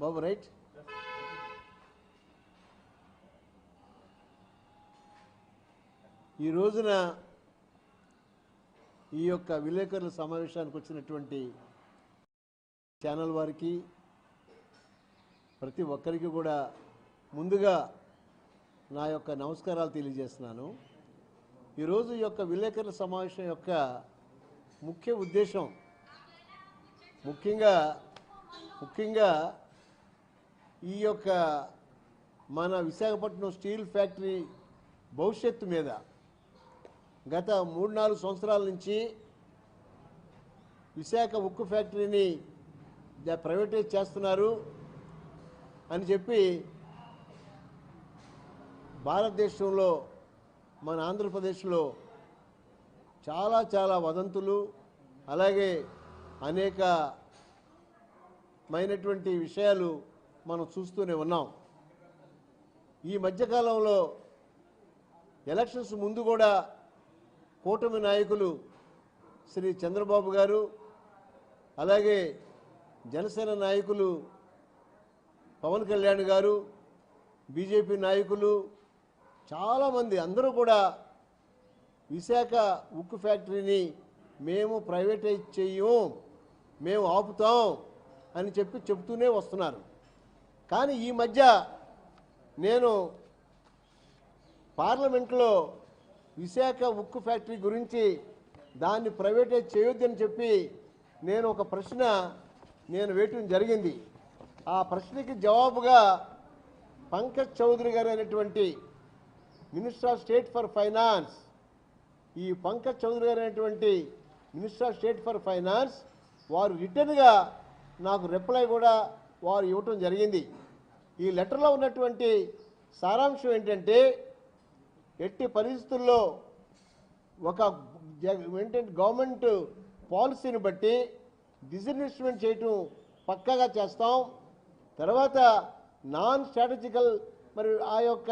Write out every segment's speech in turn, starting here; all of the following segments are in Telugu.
బాబు రైట్? ఈ రోజున ఈ యొక్క విలేకరుల సమావేశానికి వచ్చినటువంటి ఛానల్ వారికి ప్రతి ఒక్కరికి కూడా ముందుగా నా యొక్క నమస్కారాలు తెలియజేస్తున్నాను. ఈరోజు ఈ యొక్క విలేకరుల సమావేశం యొక్క ముఖ్య ఉద్దేశం ముఖ్యంగా ముఖ్యంగా ఈ యొక్క మన విశాఖపట్నం స్టీల్ ఫ్యాక్టరీ భవిష్యత్తు మీద గత మూడు నాలుగు సంవత్సరాల నుంచి విశాఖ ఉక్కు ఫ్యాక్టరీని ప్రైవేటైజ్ చేస్తున్నారు అని చెప్పి భారతదేశంలో మన ఆంధ్రప్రదేశ్లో చాలా చాలా వదంతులు అలాగే అనేక మైనటువంటి విషయాలు మనం చూస్తూనే ఉన్నాం. ఈ మధ్యకాలంలో ఎలక్షన్స్ ముందు కూడా కూటమి నాయకులు శ్రీ చంద్రబాబు గారు అలాగే జనసేన నాయకులు పవన్ కళ్యాణ్ గారు బీజేపీ నాయకులు చాలామంది అందరూ కూడా విశాఖ ఉక్కు ఫ్యాక్టరీని మేము ప్రైవేటైజ్ చెయ్యం మేము ఆపుతాం అని చెప్పి చెప్తూనే వస్తున్నారు. కానీ ఈ మధ్య నేను పార్లమెంట్లో విశాఖ ఉక్కు ఫ్యాక్టరీ గురించి దాన్ని ప్రైవేటైజ్ చేయొద్దని చెప్పి నేను ఒక ప్రశ్న నేను వేయటం జరిగింది. ఆ ప్రశ్నకి జవాబుగా పంకజ్ చౌదరి గారు అనేటువంటి minister of state for finance ఈ పంకజ్ చౌదరి గారు అనేటువంటి minister of state for finance వారు రిటర్న్గా నాకు రిప్లై కూడా వారు ఇవ్వటం జరిగింది. ఈ లెటర్లో ఉన్నటువంటి సారాంశం ఏంటంటే ఎట్టి పరిస్థితుల్లో ఒక జ- ఏంటంటే గవర్నమెంట్ పాలసీని బట్టి డిస్ఇన్వెస్ట్మెంట్ చేయటం పక్కాగా చేస్తాం. తర్వాత నాన్ స్ట్రాటజికల్ మరి ఆ యొక్క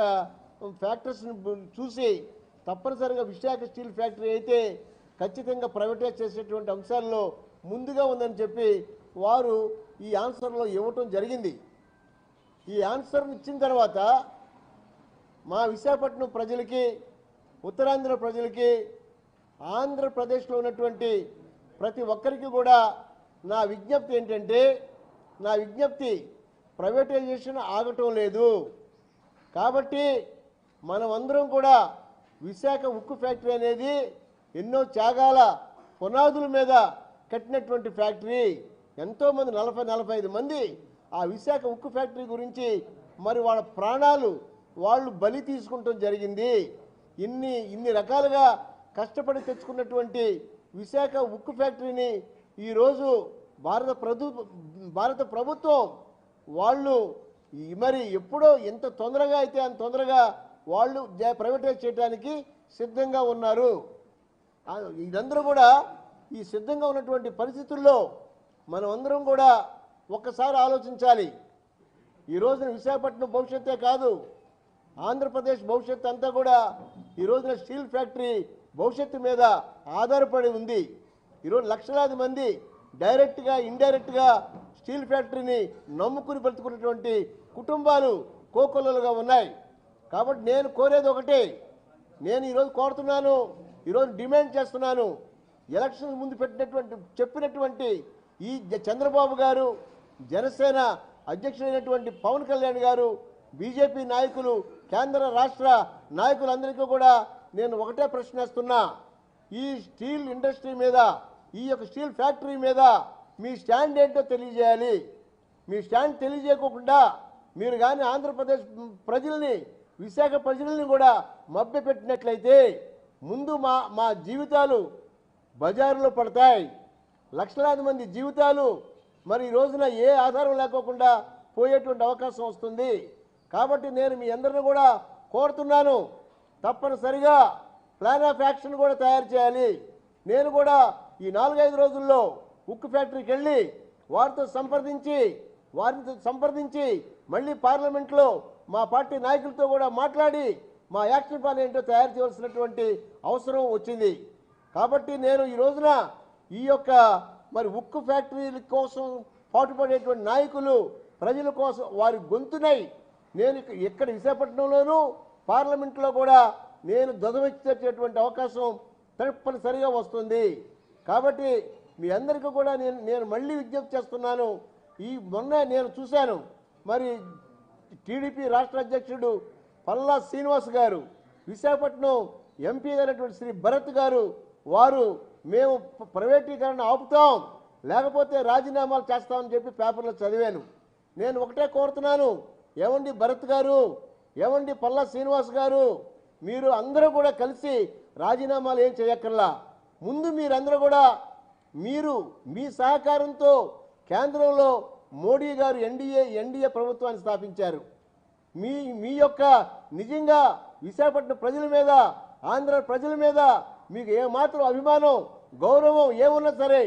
ఫ్యాక్టర్స్ని చూసి తప్పనిసరిగా విశాఖ స్టీల్ ఫ్యాక్టరీ అయితే ఖచ్చితంగా ప్రైవేటైజ్ చేసేటువంటి అంశాల్లో ముందుగా ఉందని చెప్పి వారు ఈ ఆన్సర్లో ఇవ్వటం జరిగింది. ఈ ఆన్సర్ ఇచ్చిన తర్వాత మా విశాఖపట్నం ప్రజలకి ఉత్తరాంధ్ర ప్రజలకి ఆంధ్రప్రదేశ్లో ఉన్నటువంటి ప్రతి ఒక్కరికి కూడా నా విజ్ఞప్తి ఏంటంటే నా విజ్ఞప్తి ప్రైవేటైజేషన్ ఆగటం లేదు. కాబట్టి మనమందరం కూడా విశాఖ ఉక్కు ఫ్యాక్టరీ అనేది ఎన్నో త్యాగాల పునాదుల మీద కట్టినటువంటి ఫ్యాక్టరీ. ఎంతోమంది నలభై నలభై ఐదు మంది ఆ విశాఖ ఉక్కు ఫ్యాక్టరీ గురించి మరి వాళ్ళ ప్రాణాలు వాళ్ళు బలి తీసుకుంటాం జరిగింది. ఇన్ని ఇన్ని రకాలుగా కష్టపడి తెచ్చుకున్నటువంటి విశాఖ ఉక్కు ఫ్యాక్టరీని ఈరోజు భారత ప్రభు భారత ప్రభుత్వం వాళ్ళు మరి ఎప్పుడో ఎంత తొందరగా అయితే అంత తొందరగా వాళ్ళు ప్రైవేటైజ్ చేయడానికి సిద్ధంగా ఉన్నారు. ఇదందరూ కూడా ఈ సిద్ధంగా ఉన్నటువంటి పరిస్థితుల్లో మనం అందరం కూడా ఒక్కసారి ఆలోచించాలి. ఈ రోజున విశాఖపట్నం భవిష్యత్తే కాదు ఆంధ్రప్రదేశ్ భవిష్యత్తు అంతా కూడా ఈ రోజున స్టీల్ ఫ్యాక్టరీ భవిష్యత్తు మీద ఆధారపడి ఉంది. ఈరోజు లక్షలాది మంది డైరెక్ట్గా ఇండైరెక్ట్గా స్టీల్ ఫ్యాక్టరీని నమ్ముకుని బ్రతుకున్నటువంటి కుటుంబాలు కోకొల్లలుగా ఉన్నాయి. కాబట్టి నేను కోరేది ఒకటే నేను ఈరోజు కోరుతున్నాను ఈరోజు డిమాండ్ చేస్తున్నాను ఎలక్షన్ ముందు పెట్టినటువంటి చెప్పినటువంటి ఈ చంద్రబాబు గారు జనసేన అధ్యక్షుడైనటువంటి పవన్ కళ్యాణ్ గారు బీజేపీ నాయకులు కేంద్ర రాష్ట్ర నాయకులందరికీ కూడా నేను ఒకటే ప్రశ్నిస్తున్నా. ఈ స్టీల్ ఇండస్ట్రీ మీద ఈ యొక్క స్టీల్ ఫ్యాక్టరీ మీద మీ స్టాండ్ ఏంటో తెలియజేయాలి. మీ స్టాండ్ తెలియజేయకుండా మీరు కానీ ఆంధ్రప్రదేశ్ ప్రజల్ని విశాఖ ప్రజల్ని కూడా మభ్యపెట్టినట్లయితే ముందు మా మా జీవితాలు బజారులో పడతాయి. లక్షలాది మంది జీవితాలు మరి ఈ రోజున ఏ ఆధారం లేకోకుండా పోయేటువంటి అవకాశం వస్తుంది. కాబట్టి నేను మీ అందరిని కూడా కోరుతున్నాను తప్పనిసరిగా ప్లాన్ ఆఫ్ యాక్షన్ కూడా తయారు చేయాలి. నేను కూడా ఈ నాలుగైదు రోజుల్లో ఉక్కు ఫ్యాక్టరీకి వెళ్ళి వారితో సంప్రదించి వారితో సంప్రదించి మళ్ళీ పార్లమెంట్లో మా పార్టీ నాయకులతో కూడా మాట్లాడి మా యాక్షన్ ప్లాన్ ఏంటో తయారు చేయవలసినటువంటి అవసరం వచ్చింది. కాబట్టి నేను ఈ రోజున ఈ యొక్క మరి ఉక్కు ఫ్యాక్టరీల కోసం పాటుపడేటువంటి నాయకులు ప్రజల కోసం వారి గొంతునై నేను ఇక్కడ విశాఖపట్నంలోనూ పార్లమెంట్లో కూడా నేను దొదవచ్చేటటువంటి అవకాశం తప్పనిసరిగా వస్తుంది. కాబట్టి మీ అందరికీ కూడా నేను నేను మళ్ళీ విజ్ఞప్తి చేస్తున్నాను. ఈ మొన్న నేను చూశాను. మరి టీడీపీ రాష్ట్ర అధ్యక్షుడు పల్లా శ్రీనివాస్ గారు విశాఖపట్నం ఎంపీ అయినటువంటి శ్రీ భరత్ గారు వారు మేము ప్రైవేటీకరణ ఆపుతాం. లేకపోతే రాజీనామాలు చేస్తామని చెప్పి పేపర్లో చదివాను. నేను ఒకటే కోరుతున్నాను. ఏమండి భరత్ గారు? ఏమండి పల్లా శ్రీనివాస్ గారు? మీరు అందరూ కూడా కలిసి రాజీనామాలు ఏం చేయక్కర్లా. ముందు మీరందరూ కూడా మీరు మీ సహకారంతో కేంద్రంలో మోడీ గారు ఎన్డీఏ ఎన్డీఏ ప్రభుత్వాన్ని స్థాపించారు. మీ మీ యొక్క నిజంగా విశాఖపట్నం ప్రజల మీద ఆంధ్ర ప్రజల మీద మీకు ఏమాత్రం అభిమానం గౌరవం ఏమున్నా సరే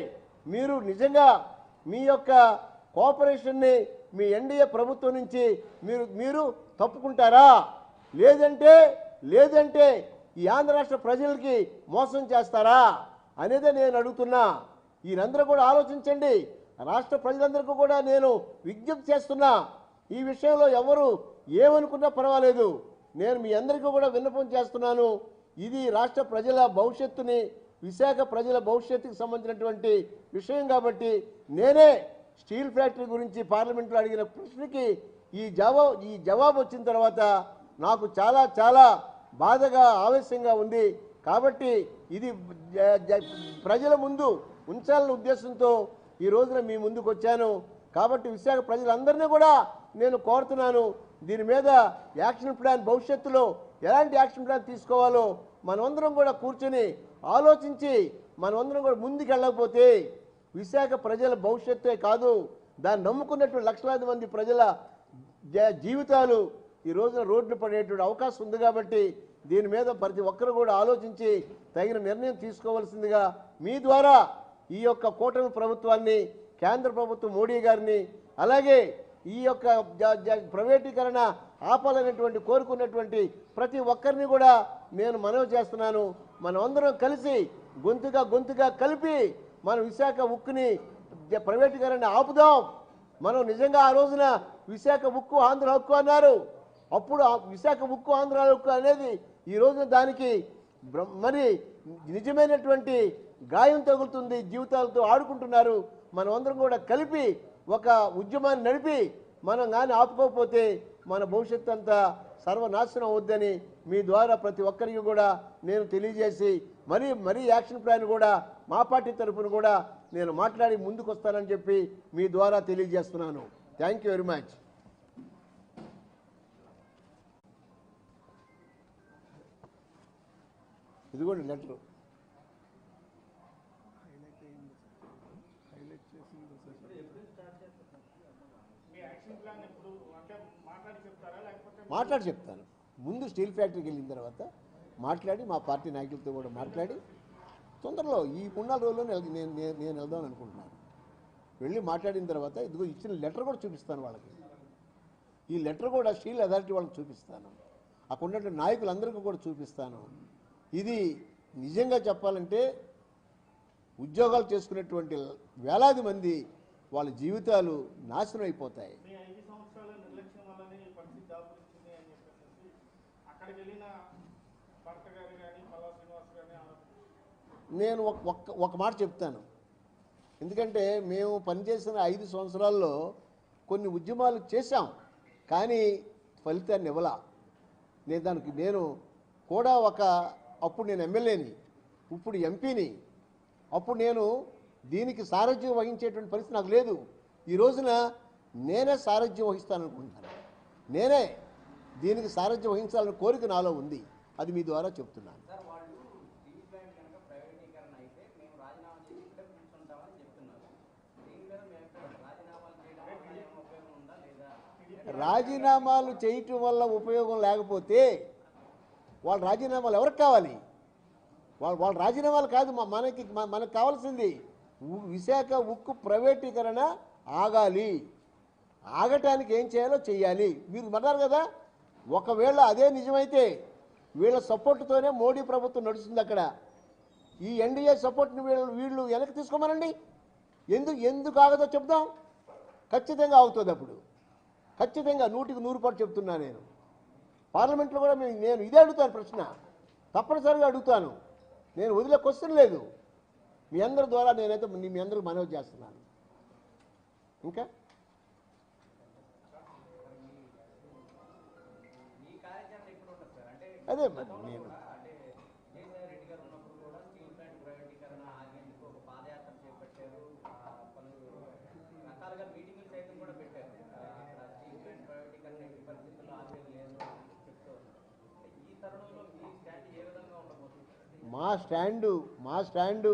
మీరు నిజంగా మీ యొక్క కోఆపరేషన్ని మీ ఎన్డీఏ ప్రభుత్వం నుంచి మీరు మీరు తప్పుకుంటారా? లేదంటే లేదంటే ఈ ఆంధ్ర రాష్ట్ర ప్రజలకి మోసం చేస్తారా? అనేదే నేను అడుగుతున్నా. మీరందరూ కూడా ఆలోచించండి. రాష్ట్ర ప్రజలందరికీ కూడా నేను విజ్ఞప్తి చేస్తున్నా. ఈ విషయంలో ఎవరు ఏమనుకున్నా పర్వాలేదు. నేను మీ అందరికీ కూడా విన్నపం చేస్తున్నాను. ఇది రాష్ట్ర ప్రజల భవిష్యత్తుని విశాఖ ప్రజల భవిష్యత్తుకు సంబంధించినటువంటి విషయం కాబట్టి నేనే స్టీల్ ఫ్యాక్టరీ గురించి పార్లమెంట్లో అడిగిన ప్రశ్నకి ఈ జవాబు ఈ జవాబు వచ్చిన తర్వాత నాకు చాలా చాలా బాధగా ఆవేశంగా ఉంది. కాబట్టి ఇది ప్రజల ముందు ఉంచాలన్న ఉద్దేశంతో ఈ రోజున మీ ముందుకు వచ్చాను. కాబట్టి విశాఖ ప్రజలందరినీ కూడా నేను కోరుతున్నాను. దీని మీద యాక్షన్ ప్లాన్ భవిష్యత్తులో ఎలాంటి యాక్షన్ ప్లాన్ తీసుకోవాలో మనమందరం కూడా కూర్చొని ఆలోచించి మనమందరం కూడా ముందుకెళ్ళకపోతే విశాఖ ప్రజల భవిష్యత్తే కాదు. దాన్ని నమ్ముకున్నటువంటి లక్షలాది మంది ప్రజల జ- జీవితాలు ఈ రోజున రోడ్లు పడేటువంటి అవకాశం ఉంది కాబట్టి దీని మీద ప్రతి ఒక్కరు కూడా ఆలోచించి తగిన నిర్ణయం తీసుకోవాల్సిందిగా మీ ద్వారా ఈ యొక్క కూటమి ప్రభుత్వాన్ని కేంద్ర ప్రభుత్వం మోడీ గారిని అలాగే ఈ యొక్క ప్రైవేటీకరణ ఆపాలనేటువంటి కోరుకున్నటువంటి ప్రతి ఒక్కరిని కూడా నేను మనవి చేస్తున్నాను. మనమందరం కలిసి గొంతుగా గొంతుగా కలిపి మన విశాఖ ఉక్కుని ప్రైవేటీకరణ ఆపుదాం. మనం నిజంగా ఆ రోజున విశాఖ ఉక్కు ఆంధ్ర హక్కు అన్నారు. అప్పుడు విశాఖ ఉక్కు ఆంధ్ర హక్కు అనేది ఈ రోజున దానికి మరి నిజమైనటువంటి గాయం తగులుతుంది. జీవితాలతో ఆడుకుంటున్నారు. మనమందరం కూడా కలిపి ఒక ఉద్యమాన్ని నడిపి మనం కానీ ఆపుకోకపోతే మన భవిష్యత్తు అంతా సర్వనాశనం అవుద్దని మీ ద్వారా ప్రతి ఒక్కరికి కూడా నేను తెలియజేసి మరీ మరీ యాక్షన్ ప్లాన్ కూడా మా పార్టీ తరఫున కూడా నేను మాట్లాడి ముందుకు వస్తానని చెప్పి మీ ద్వారా తెలియజేస్తున్నాను. థ్యాంక్ యూ వెరీ మచ్ ఇదిగోండి లెటర్. మాట్లాడి చెప్తాను. ముందు స్టీల్ ఫ్యాక్టరీకి వెళ్ళిన తర్వాత మాట్లాడి మా పార్టీ నాయకులతో కూడా మాట్లాడి తొందరలో ఈ మూడు రోజుల్లో నేను నేను నేను వెళ్దాం అనుకుంటున్నాను. వెళ్ళి మాట్లాడిన తర్వాత ఇదిగో ఇచ్చిన లెటర్ కూడా చూపిస్తాను వాళ్ళకి. ఈ లెటర్ కూడా స్టీల్ అథారిటీ వాళ్ళకి చూపిస్తాను. అక్కడ ఉన్నటువంటి నాయకులందరికీ కూడా చూపిస్తాను. ఇది నిజంగా చెప్పాలంటే ఉద్యోగాలు చేసుకునేటువంటి వేలాది మంది వాళ్ళ జీవితాలు నాశనం అయిపోతాయి మీ ఐదు సంవత్సరాల నిర్లక్ష్యం వల్లనే ఈ పరిస్థితి దాపురించింది అని చెప్పేసి అక్కడికి వెళ్ళిన భర్త గారు కానీ పల్లా శ్రీనివాస్ గారిని నేను ఒక్క ఒక మాట చెప్తాను. ఎందుకంటే మేము పనిచేసిన ఐదు సంవత్సరాల్లో కొన్ని ఉద్యమాలు చేశాం కానీ ఫలితాన్ని ఇవ్వలా. నేను దానికి నేను కూడా ఒక అప్పుడు నేను ఎమ్మెల్యేని ఇప్పుడు ఎంపీని అప్పుడు నేను దీనికి సారథ్యం వహించేటువంటి పరిస్థితి నాకు లేదు. ఈ రోజున నేనే సారథ్యం వహిస్తాననుకుంటున్నాను. నేనే దీనికి సారథ్యం వహించాలనే కోరిక నాలో ఉంది. అది మీ ద్వారా చెప్తున్నాను. రాజీనామాలు చేయటం వల్ల ఉపయోగం లేకపోతే వాళ్ళ రాజీనామాలు ఎవరికి కావాలి? వాళ్ళు వాళ్ళ రాజీనామాలు కాదు మనకి మనకు కావాల్సింది. విశాఖ ఉక్కు ప్రైవేటీకరణ ఆగాలి. ఆగటానికి ఏం చేయాలో చెయ్యాలి. మీరు అన్నారు కదా ఒకవేళ అదే నిజమైతే వీళ్ళ సపోర్టుతోనే మోడీ ప్రభుత్వం నడుస్తుంది అక్కడ. ఈ ఎన్డీఏ సపోర్ట్ని వీళ్ళు వీళ్ళు వెనక్కి తీసుకోమనండి. ఎందుకు ఎందుకు ఆగదో చెప్దాం. ఖచ్చితంగా అవుతుంది అప్పుడు. ఖచ్చితంగా నూటికి నూరు పాటు చెప్తున్నా నేను. పార్లమెంట్లో కూడా మేము నేను ఇదే అడుగుతాను ప్రశ్న. తప్పనిసరిగా అడుగుతాను. నేను వదిలే క్వశ్చన్ లేదు. మీ అందరి ద్వారా నేనైతే మీ మీ అందరికి మనవి చేస్తున్నాను. ఇంకా? అదే మరి నేను. మా స్టాండు మా స్టాండు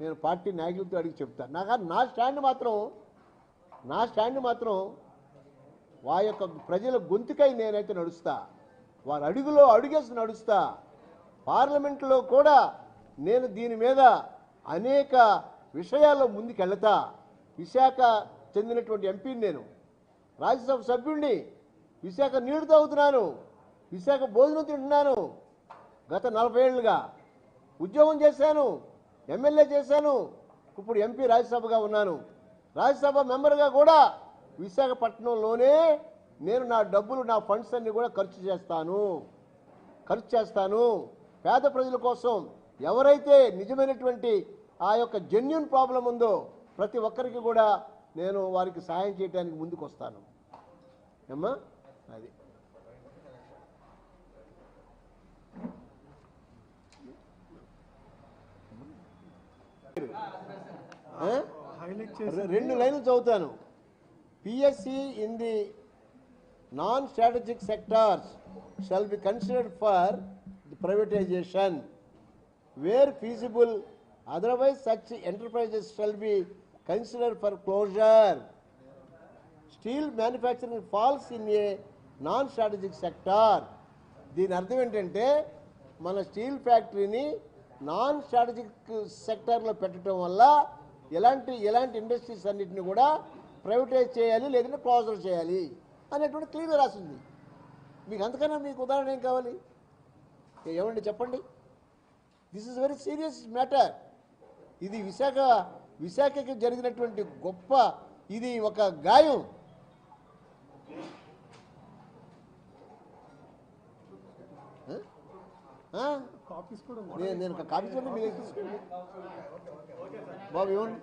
నేను పార్టీ నాయకులతో అడిగి చెప్తాను నాకు నా స్టాండ్ మాత్రం నా స్టాండ్ మాత్రం వా యొక్క ప్రజల గొంతుకై నేనైతే నడుస్తా. వారు అడుగులో అడుగేసి నడుస్తా. పార్లమెంట్లో కూడా నేను దీని మీద అనేక విషయాల్లో ముందుకెళ్తా. విశాఖ చెందినటువంటి ఎంపీని నేను. రాజ్యసభ సభ్యుడిని విశాఖ నీళ్ళు తాగుతున్నాను. విశాఖ భోజనం తింటున్నాను. గత నలభై ఏళ్ళుగా ఉద్యోగం చేశాను. ఎమ్మెల్యే చేశాను. ఇప్పుడు ఎంపీ రాజ్యసభగా ఉన్నాను. రాజ్యసభ మెంబర్గా కూడా విశాఖపట్నంలోనే నేను నా డబ్బులు నా ఫండ్స్ అన్ని కూడా ఖర్చు చేస్తాను. ఖర్చు చేస్తాను. పేద ప్రజల కోసం ఎవరైతే నిజమైనటువంటి ఆ యొక్క జెన్యున్ ప్రాబ్లం ఉందో ప్రతి ఒక్కరికి కూడా నేను వారికి సహాయం చేయడానికి ముందుకు వస్తాను ఏమ్మా? అది. రెండు లైన్లు చదువుతాను. PSC in the non strategic sectors shall be considered for the privatisation where feasible otherwise such enterprises shall be considered for closure steel manufacturing falls in a non strategic sector దీని అర్థం ఏంటంటే మన స్టీల్ ఫ్యాక్టరీని నాన్ స్ట్రాటజిక్ సెక్టార్లో పెట్టడం వల్ల ఎలాంటి ఎలాంటి ఇండస్ట్రీస్ అన్నిటిని కూడా ప్రైవేటైజ్ చేయాలి లేదంటే క్లోజర్ చేయాలి. అనేటువంటి క్లియర్ రాసింది. మీకు అంతకన్నా మీకు ఉదాహరణ ఏం కావాలి? ఏమండి చెప్పండి. This is very serious matter ఇది విశాఖ విశాఖకి జరిగినటువంటి గొప్ప ఇది ఒక గాయం? నేను కాపీ చూడండి మీరు బాబు ఇవ్వండి